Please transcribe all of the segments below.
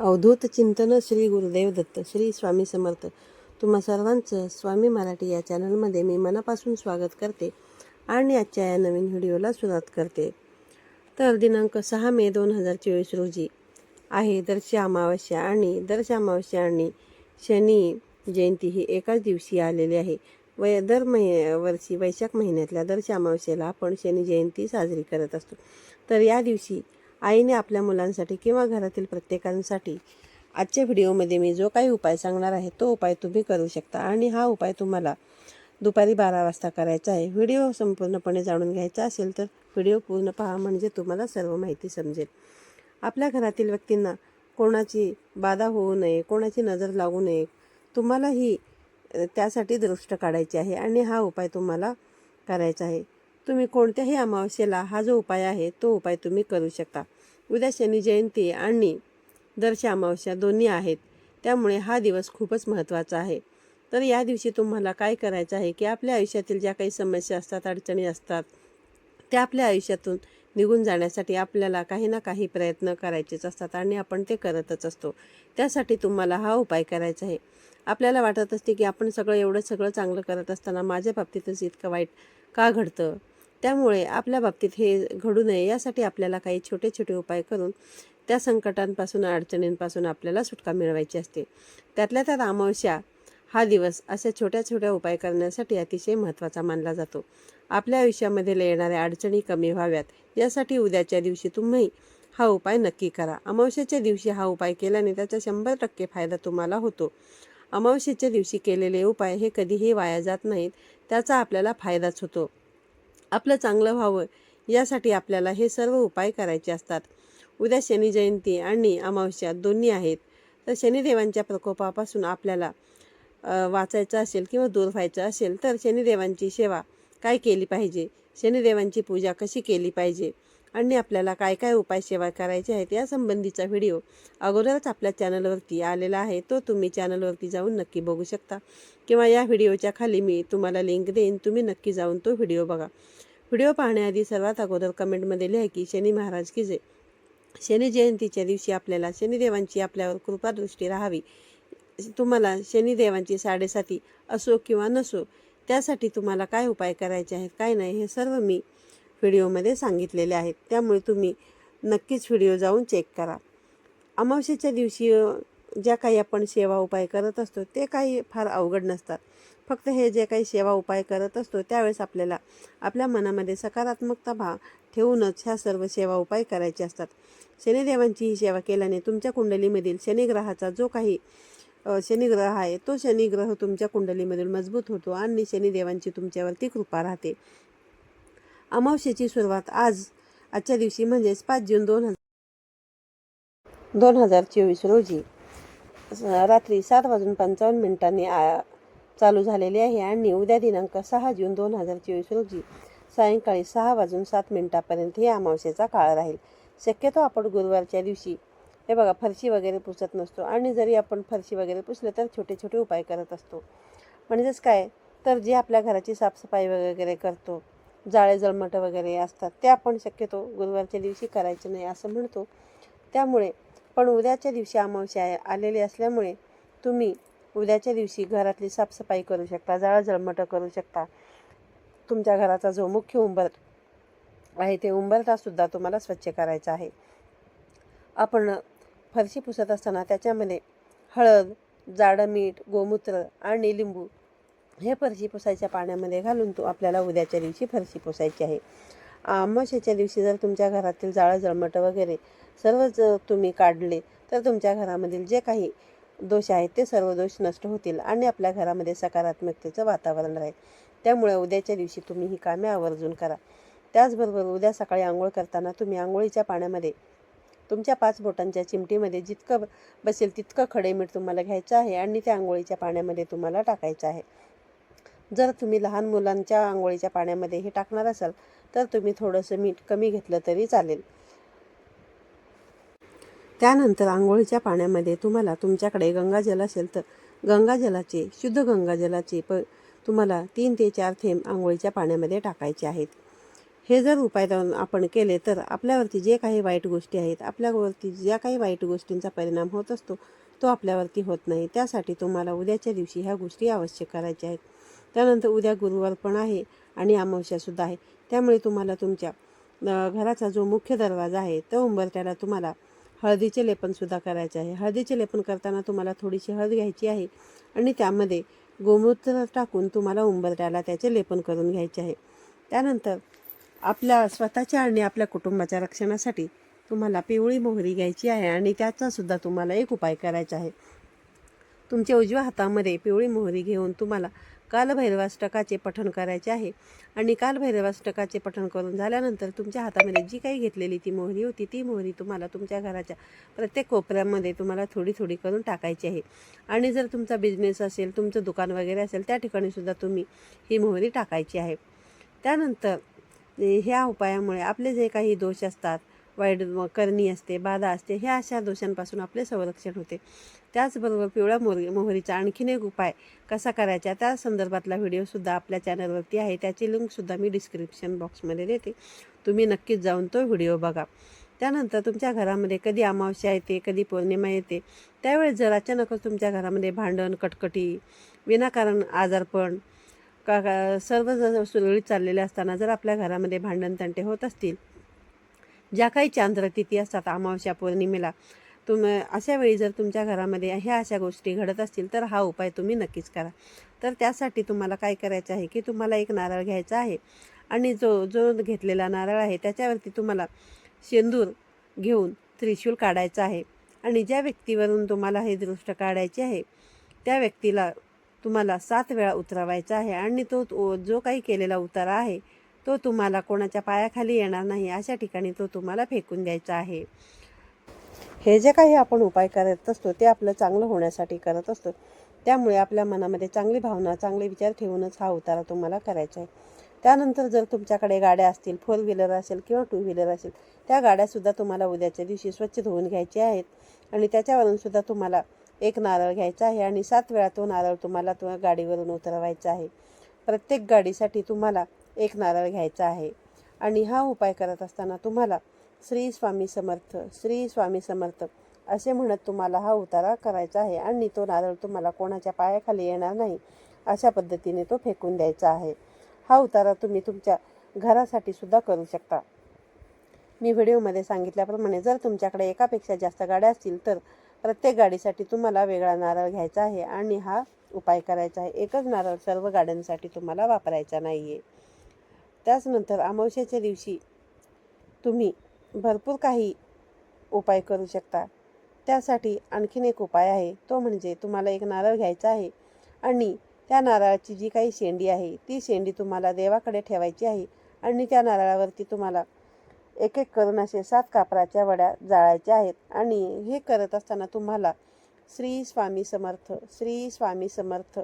अवधूत चिंतन श्री गुरुदेव दत्त श्री स्वामी समर्थ. तुम्हा सर्वांचं स्वामी मराठी या चॅनलमध्ये मी मनापासून स्वागत करते आणि आजच्या या नवीन व्हिडिओला सुरुवात करते. तर दिनांक सहा मे दोन हजार चोवीस रोजी आहे दर्श अमावस्या आणि दर्श अमावस्या आणि शनी जयंती ही एकाच दिवशी आलेली आहे. वय दर महि वर्षी वैशाख महिन्यातल्या दर्श अमावस्येला आपण शनी जयंती साजरी करत असतो. तर या दिवशी आईने आपल्या मुलांसाठी किंवा घरातील प्रत्येकांसाठी आजच्या व्हिडिओमध्ये मी जो काही उपाय सांगणार आहे तो उपाय तुम्ही करू शकता. आणि हा उपाय तुम्हाला दुपारी बारा वाजता करायचा आहे. व्हिडिओ संपूर्णपणे जाणून घ्यायचा असेल तर व्हिडिओ पूर्ण पहा म्हणजे तुम्हाला सर्व माहिती समजेल. आपल्या घरातील व्यक्तींना कोणाची बाधा होऊ नये कोणाची नजर लागू नये तुम्हाला ही त्यासाठी दृष्ट काढायची आहे. आणि हा उपाय तुम्हाला करायचा आहे. तुम्ही कोणत्याही अमावस्येला हा जो उपाय आहे तो उपाय तुम्ही करू शकता. उद्या शनी जयंती आणि दर्श अमावस्या दोन्ही आहेत. त्यामुळे हा दिवस खूपच महत्त्वाचा आहे. तर या दिवशी तुम्हाला काय करायचं आहे की आपल्या आयुष्यातील ज्या काही समस्या असतात अडचणी असतात त्या आपल्या आयुष्यातून निघून जाण्यासाठी आपल्याला काही ना काही प्रयत्न करायचेच असतात आणि आपण ते करतच असतो. त्यासाठी तुम्हाला हा उपाय करायचा आहे. आपल्याला वाटत असते की आपण सगळं एवढं सगळं चांगलं करत असताना माझ्या बाबतीतच इतकं वाईट का घडतं? त्यामुळे आपल्या बाबतीत हे घडू नये. यासाठी आपल्याला काही छोटे छोटे उपाय करून त्या संकटांपासून अडचणींपासून आपल्याला सुटका मिळवायची असते. त्यातल्या त्यात अमावस्या हा दिवस अशा छोट्या छोट्या उपाय करण्यासाठी अतिशय महत्त्वाचा मानला जातो. आपल्या आयुष्यामध्ये येणाऱ्या अडचणी कमी व्हाव्यात. यासाठी उद्याच्या दिवशी तुम्ही हा उपाय नक्की करा. अमावस्याच्या दिवशी हा उपाय केल्याने त्याचा शंभर टक्के फायदा तुम्हाला होतो. अमावस्येच्या दिवशी केलेले उपाय हे कधीही वाया जात नाहीत. त्याचा आपल्याला फायदाच होतो. आपलं चांगलं व्हावं यासाठी आपल्याला हे सर्व उपाय करायचे असतात. उद्या शनी जयंती आणि अमावस्या दोन्ही आहेत. तर शनिदेवांच्या प्रकोपापासून आपल्याला वाचायचं असेल किंवा दूर व्हायचं असेल तर शनिदेवांची सेवा काय केली पाहिजे? शनिदेवांची पूजा कशी केली पाहिजे? आणि आपल्याला काय काय उपाय सेवा करायचे आहेत? यासंबंधीचा व्हिडिओ अगोदरच आपल्या चॅनलवरती आलेला आहे. तो तुम्ही चॅनलवरती जाऊन नक्की बघू शकता. किंवा या व्हिडिओच्या खाली मी तुम्हाला लिंक देईन. तुम्ही नक्की जाऊन तो व्हिडिओ बघा. व्हिडिओ पाहण्याआधी सर्वात अगोदर कमेंटमध्ये लिहा की शनी महाराज की जय. शनी जयंतीच्या दिवशी आपल्याला शनिदेवांची आपल्यावर कृपादृष्टी राहावी. तुम्हाला शनिदेवांची साडेसाती असो किंवा नसो त्यासाठी तुम्हाला काय उपाय करायचे आहेत काय नाही हे सर्व मी व्हिडिओमध्ये सांगितलेले आहेत. त्यामुळे तुम्ही नक्कीच व्हिडिओ जाऊन चेक करा. अमावस्येच्या दिवशी ज्या काही आपण सेवा उपाय करत असतो ते काही फार अवघड नसतात. फक्त हे जे काही सेवा उपाय करत असतो त्यावेळेस आपल्याला आपल्या मनामध्ये सकारात्मकता भाव ठेवूनच ह्या सर्व सेवा उपाय करायचे असतात. शनिदेवांची ही सेवा केल्याने तुमच्या कुंडलीमधील शनिग्रहाचा जो काही शनिग्रह आहे तो शनिग्रह तुमच्या कुंडलीमधील मजबूत होतो आणि शनिदेवांची तुमच्यावरती कृपा राहते. अमावस्येची सुरुवात आज आजच्या दिवशी म्हणजेच पाच जून दोन हजार दोन हजार चोवीस रोजी रात्री सात वाजून पंचावन्न मिनिटांनी आ- चालू झालेली आहे आणि उद्या दिनांक सहा जून दोन हजार चोवीस रोजी सायंकाळी सहा वाजून सात मिनिटापर्यंत हे अमावस्येचा काळ राहील. शक्यतो आपण गुरुवारच्या दिवशी हे बघा फरशी वगैरे पुसत नसतो आणि जरी आपण फरशी वगैरे पुसलं तर छोटे छोटे उपाय करत असतो. म्हणजेच काय? तर जे आपल्या घराची साफसफाई वगैरे करतो जाळे जळमटं वगैरे असतात ते आपण शक्यतो गुरुवारच्या दिवशी करायचे नाही असं म्हणतो. त्यामुळे पण उद्याच्या दिवशी अमावस्या आलेली असल्यामुळे तुम्ही उद्याच्या दिवशी घरातली साफसफाई करू शकता जाळं जळमटं करू शकता. तुमच्या घराचा जो मुख्य उंबर आहे ते उंबरटासुद्धा तुम्हाला स्वच्छ करायचा आहे. आपण फरशी पुसत असताना त्याच्यामध्ये हळद जाडं मीठ गोमूत्र आणि लिंबू हे फरशी पुसायच्या पाण्यामध्ये घालून तो आपल्याला उद्याच्या दिवशी फरशी पुसायची आहे. अमावस्येच्या दिवशी जर तुमच्या घरातील जाळं जळमटं वगैरे सर्व जर तुम्ही काढले तर तुमच्या घरामधील जे काही दोष आहेत ते सर्व दोष नष्ट होतील आणि आपल्या घरामध्ये सकारात्मकतेचं वातावरण राहील. त्यामुळे उद्याच्या दिवशी तुम्ही ही कामे आवर्जून करा. त्याचबरोबर उद्या सकाळी आंघोळ करताना तुम्ही आंघोळीच्या पाण्यामध्ये तुमच्या पाच बोटांच्या चिमटीमध्ये जितकं ब- बसेल तितकं खडे मीठ तुम्हाला घ्यायचं आहे आणि त्या आंघोळीच्या पाण्यामध्ये तुम्हाला टाकायचं आहे. जर तुम्ही लहान मुलांच्या आंघोळीच्या पाण्यामध्ये हे टाकणार असाल तर तुम्ही थोडंसं मीठ कमी घेतलं तरी चालेल. त्यानंतर आंघोळीच्या पाण्यामध्ये तुम्हाला तुमच्याकडे गंगाजल असेल तर गंगाजलाचे शुद्ध गंगाजलाचे प तुम्हाला तीन ते चार थेंब आंघोळीच्या पाण्यामध्ये टाकायचे आहेत. हे जर उपाय आपण केले तर आपल्यावरती जे काही वाईट गोष्टी आहेत आपल्यावरती ज्या काही वाईट गोष्टींचा परिणाम होत असतो तो आपल्यावरती होत नाही. त्यासाठी तुम्हाला उद्याच्या दिवशी ह्या गोष्टी आवश्यक करायच्या आहेत. त्यानंतर उद्या गुरुवार पण आहे आणि अमावस्यासुद्धा आहे. त्यामुळे तुम्हाला तुमच्या घराचा जो मुख्य दरवाजा आहे तो उंबरट्याला तुम्हाला हळदीचे लेपनसुद्धा करायचे आहे. हळदीचे लेपन करताना तुम्हाला थोडीशी हळद घ्यायची आहे आणि त्यामध्ये गोमूत्र टाकून तुम्हाला उंबरट्याला त्याचे लेपन करून घ्यायचे आहे. त्यानंतर आपल्या स्वतःच्या आणि आपल्या कुटुंबाच्या रक्षणासाठी तुम्हाला पिवळी मोहरी घ्यायची आहे आणि त्याचासुद्धा तुम्हाला एक उपाय करायचा आहे. तुमच्या उजव्या हातामध्ये पिवळी मोहरी घेऊन तुम्हाला कालभैरवाष्टकाचे पठण करायचे आहे. आणि कालभैरवाष्टकाचे पठण करून झाल्यानंतर तुमच्या हातामध्ये जी काही घेतलेली ती मोहरी होती ती मोहरी तुम्हाला तुमच्या घराच्या प्रत्येक कोपऱ्यामध्ये तुम्हाला थोडी थोडी करून टाकायची आहे. आणि जर तुमचा बिझनेस असेल तुमचं दुकान वगैरे असेल त्या ठिकाणी सुद्धा तुम्ही ही मोहरी टाकायची आहे. त्यानंतर ह्या उपायामुळे आपले जे काही दोष असतात वाईट करणी असते बाधा असते ह्या अशा दोषांपासून आपले संरक्षण होते. त्याचबरोबर पिवळ्या मोहरी मोहरीचा आणखीन एक उपाय कसा करायचा त्या संदर्भातला व्हिडिओसुद्धा आपल्या चॅनलवरती आहे. त्याची लिंकसुद्धा मी डिस्क्रिप्शन बॉक्समध्ये देते. तुम्ही नक्कीच जाऊन तो व्हिडिओ बघा. त्यानंतर तुमच्या घरामध्ये कधी अमावस्या येते कधी पौर्णिमा येते त्यावेळेस जर अचानकच तुमच्या घरामध्ये भांडण कटकटी विनाकारण आजारपण का का सर्व जर सुरळीत चाललेले असताना जर आपल्या घरामध्ये भांडण तंटे होत असतील ज्या काही चांद्र तिथी असतात अमावस्या पौर्णिमेला तुम अशा वेळी जर तुमच्या घरामध्ये ह्या अशा गोष्टी घडत असतील तर हा उपाय तुम्ही नक्कीच करा. तर त्यासाठी तुम्हाला काय करायचं आहे की तुम्हाला एक नारळ घ्यायचा आहे आणि जो जो घेतलेला नारळ आहे त्याच्यावरती तुम्हाला शेंदूर घेऊन त्रिशूल काढायचा आहे आणि ज्या व्यक्तीवरून तुम्हाला हे दृष्ट काढायचे आहे त्या व्यक्तीला तुम्हाला सात वेळा उतरवायचा आहे आणि तो जो काही केलेला उतारा आहे तो तुम्हाला कोणाच्या पायाखाली येणार नाही अशा ठिकाणी तो तुम्हाला फेकून द्यायचा आहे. हे जे काही आपण उपाय करत असतो ते आपलं चांगलं होण्यासाठी करत असतो. त्यामुळे आपल्या मनामध्ये चांगली भावना चांगले विचार ठेवूनच हा उतारा तुम्हाला करायचा आहे. त्यानंतर जर तुमच्याकडे गाड्या असतील फोर व्हीलर असेल किंवा टू व्हीलर असेल त्या गाड्यासुद्धा तुम्हाला उद्याच्या दिवशी स्वच्छ धुवून घ्यायच्या आहेत. आणि त्याच्यावरूनसुद्धा तुम्हाला एक नारळ घ्यायचा आहे आणि सात वेळा तो नारळ तुम्हाला तो गाडीवरून उतरवायचा आहे. प्रत्येक गाडीसाठी तुम्हाला एक नारळ घ्यायचा आहे. आणि हा उपाय करत असताना तुम्हाला श्री स्वामी समर्थ श्री स्वामी समर्थ असे म्हणत तुम्हाला हा उतारा करायचा आहे. आणि तो नारळ तुम्हाला कोणाच्या पायाखाली येणार नाही अशा पद्धतीने तो फेकून द्यायचा आहे. हा उतारा तुम्ही तुमच्या घरासाठी सुद्धा करू शकता. मी व्हिडिओमध्ये सांगितल्याप्रमाणे जर तुमच्याकडे एकापेक्षा जास्त गाड्या असतील तर प्रत्येक गाडीसाठी तुम्हाला वेगळा नारळ घ्यायचा आहे. आणि हा उपाय करायचा आहे. एकच नारळ सर्व गाड्यांसाठी तुम्हाला वापरायचा नाही आहे त्याचनंतर अमावस्याच्या दिवशी तुम्ही भरपूर काही उपाय करू शकता. त्यासाठी आणखीन एक उपाय आहे. तो म्हणजे तुम्हाला एक नारळ घ्यायचा आहे आणि त्या नारळाची जी काही शेंडी आहे ती शेंडी तुम्हाला देवाकडे ठेवायची आहे आणि त्या नारळावरती तुम्हाला एक एक करून असे सात कापराच्या वड्या जाळायच्या आहेत आणि हे करत असताना तुम्हाला श्री स्वामी समर्थ श्री स्वामी समर्थ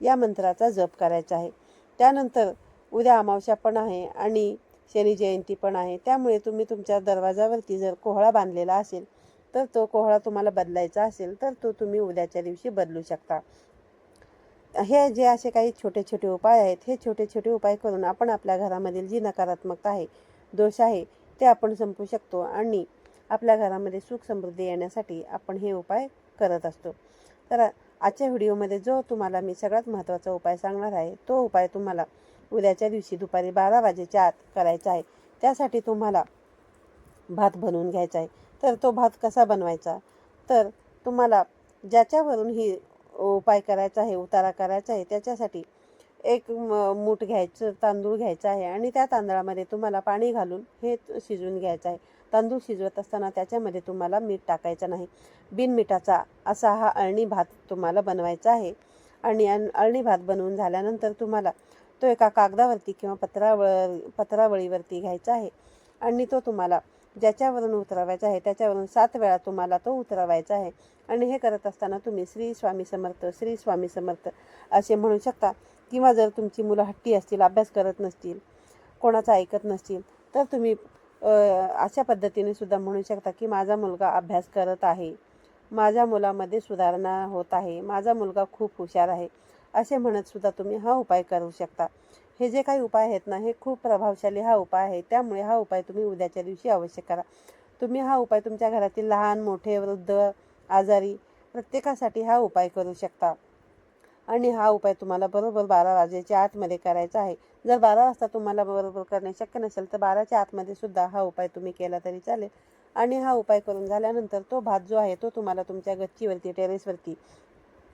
या मंत्राचा जप करायचा आहे. त्यानंतर उद्या अमावस्या पण आहे आणि शनी जयंती पण आहे. त्यामुळे तुम्ही तुमच्या दरवाजावरती जर कोहळा बांधलेला असेल तर तो कोहळा तुम्हाला बदलायचा असेल तर तो तुम्ही उद्याच्या दिवशी बदलू शकता. हे जे असे काही छोटे छोटे उपाय आहेत हे छोटे छोटे उपाय करून आपण आपल्या घरामधील जी नकारात्मकता आहे दोष आहे ते आपण संपू शकतो आणि आपल्या घरामध्ये सुख समृद्धी येण्यासाठी आपण हे उपाय करत असतो. तर आजच्या व्हिडिओमध्ये जो तुम्हाला मी सगळ्यात महत्त्वाचा उपाय सांगणार आहे तो उपाय तुम्हाला उद्याच्या दिवशी दुपारी बारा वाजेच्या आत करायचा आहे. त्यासाठी तुम्हाला भात बनवून घ्यायचा आहे. तर तो भात कसा बनवायचा? तर तुम्हाला ज्याच्यावरून ही उपाय करायचा आहे उतारा करायचा आहे त्याच्यासाठी एक म- मूठ घ्यायचं तांदूळ घ्यायचा आहे आणि त्या तांदळामध्ये तुम्हाला पाणी घालून हे शिजवून घ्यायचं आहे. तांदूळ शिजवत असताना त्याच्यामध्ये तुम्हाला मीठ टाकायचं नाही. बिनमिठाचा असा हा अळणी भात तुम्हाला बनवायचा आहे. आणि अळणी भात बनवून झाल्यानंतर तुम्हाला तो एका कागदावरती किंवा पत्रावळ पत्रावळीवरती घ्यायचा आहे. आणि तो तुम्हाला ज्याच्यावरून उतरवायचा आहे त्याच्यावरून सात वेळा तुम्हाला तो उतरवायचा आहे. आणि हे करत असताना तुम्ही श्री स्वामी समर्थ श्री स्वामी समर्थ असे म्हणू शकता. किंवा जर तुमची मुलं हट्टी असतील अभ्यास करत नसतील कोणाचं ऐकत नसतील तर तुम्ही अशा पद्धतीने सुद्धा म्हणू शकता की माझा मुलगा अभ्यास करत आहे. माझ्या मुलामध्ये सुधारणा होत आहे. माझा मुलगा खूप हुशार आहे. असे म्हणत सुद्धा तुम्ही हा उपाय करू शकता. हे जे काही उपाय आहेत ना हे खूप प्रभावशाली हा उपाय आहे. त्यामुळे हा उपाय तुम्ही उद्याच्या दिवशी अवश्य करा. तुम्ही हा उपाय तुमच्या घरातील लहान मोठे वृद्ध आजारी प्रत्येकासाठी हा उपाय करू शकता. आणि हा उपाय तुम्हाला बरोबर बारा वाजेच्या आतमध्ये करायचा आहे. जर बारा वाजता तुम्हाला बरोबर करणे शक्य नसेल तर बाराच्या आतमध्ये सुद्धा हा उपाय तुम्ही केला तरी चालेल. आणि हा उपाय करून झाल्यानंतर तो भात जो आहे तो तुम्हाला तुमच्या गच्चीवरती टेरेसवरती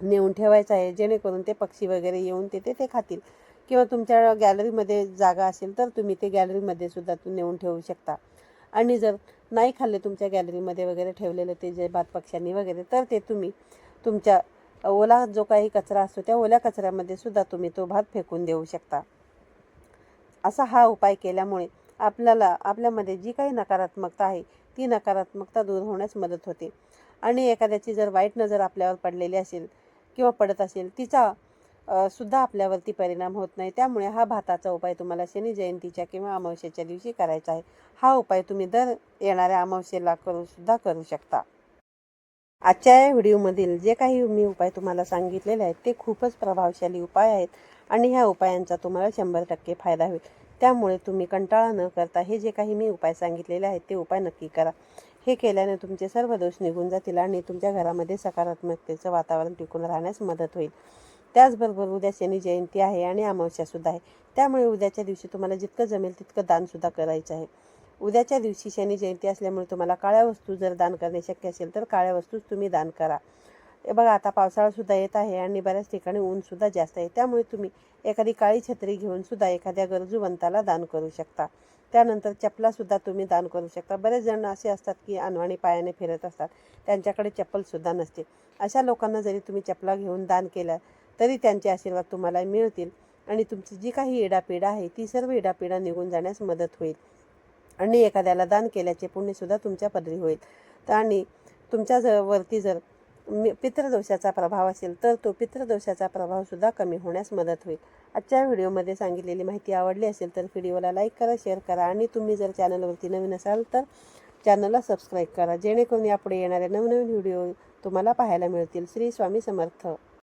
नेऊन ठेवायचं आहे जेणेकरून ते पक्षी वगैरे येऊन तिथे ते खातील. किंवा तुमच्या गॅलरीमध्ये जागा असेल तर तुम्ही ते गॅलरीमध्ये सुद्धा तू नेऊन ठेवू शकता. आणि जर नाही खाल्ले तुमच्या गॅलरीमध्ये वगैरे ठेवलेलं ते जे भात पक्ष्यांनी वगैरे तर ते तुम्ही तुमच्या ओला जो काही कचरा असतो त्या ओल्या कचऱ्यामध्ये सुद्धा तुम्ही तो भात फेकून देऊ शकता. असा हा उपाय केल्यामुळे आपल्याला आपल्यामध्ये जी काही नकारात्मकता आहे ती नकारात्मकता दूर होण्यास मदत होते. आणि एखाद्याची जर वाईट नजर आपल्यावर पडलेली असेल किंवा पडत असेल तिचा सुद्धा आपल्यावरती परिणाम होत नाही. त्यामुळे हा भाताचा उपाय तुम्हाला शनी जयंतीच्या किंवा अमावस्येच्या दिवशी करायचा आहे. हा उपाय तुम्ही दर येणाऱ्या अमावस्येला करू सुद्धा करू शकता. आजच्या या व्हिडिओमधील जे काही मी उपाय तुम्हाला सांगितलेले आहेत ते खूपच प्रभावशाली उपाय आहेत आणि ह्या उपायांचा तुम्हाला शंभर टक्के फायदा होईल. त्यामुळे तुम्ही कंटाळा न करता हे जे काही मी उपाय सांगितलेले आहेत ते उपाय नक्की करा. हे केल्याने तुमचे सर्व दोष निघून जातील आणि तुमच्या घरामध्ये सकारात्मकतेचं वातावरण टिकून राहण्यास मदत होईल. त्याचबरोबर उद्या शनी जयंती आहे आणि अमावस्यासुद्धा आहे. त्यामुळे उद्याच्या दिवशी तुम्हाला जितकं जमेल तितकं दानसुद्धा करायचं आहे. उद्याच्या दिवशी शनी जयंती असल्यामुळे तुम्हाला काळ्या वस्तू जर दान करणे शक्य असेल तर काळ्या वस्तूच तुम्ही दान करा. हे बघा आता पावसाळासुद्धा येत आहे आणि बऱ्याच ठिकाणी ऊनसुद्धा जास्त आहे. त्यामुळे तुम्ही एखादी काळी छत्री घेऊन सुद्धा एखाद्या गरजूवंताला दान करू शकता. त्यानंतर चपलासुद्धा तुम्ही दान करू शकता. बरेच जण असे असतात की अनवाणी पायाने फिरत असतात. त्यांच्याकडे चप्पलसुद्धा नसते अशा लोकांना जरी तुम्ही चपला घेऊन दान केलं तरी त्यांचे आशीर्वाद तुम्हाला मिळतील आणि तुमची जी काही इडापिडा आहे ती सर्व इडापिडा निघून जाण्यास मदत होईल. आणि एखाद्याला दान केल्याचे पुण्यसुद्धा तुमच्या पदरी होईल. तर आणि तुमच्या जर वरती जर पितृदोषाचा प्रभाव असेल तर तो पितृदोषाचा प्रभावसुद्धा कमी होण्यास मदत होईल. आजच्या व्हिडिओमध्ये सांगितलेली माहिती आवडली असेल तर व्हिडिओला लाईक करा शेअर करा आणि तुम्ही जर चॅनलवरती नवीन असाल तर चॅनलला सबस्क्राईब करा. जेणेकरून यापुढे येणारे नवनवीन व्हिडिओ तुम्हाला पाहायला मिळतील. श्री स्वामी समर्थ.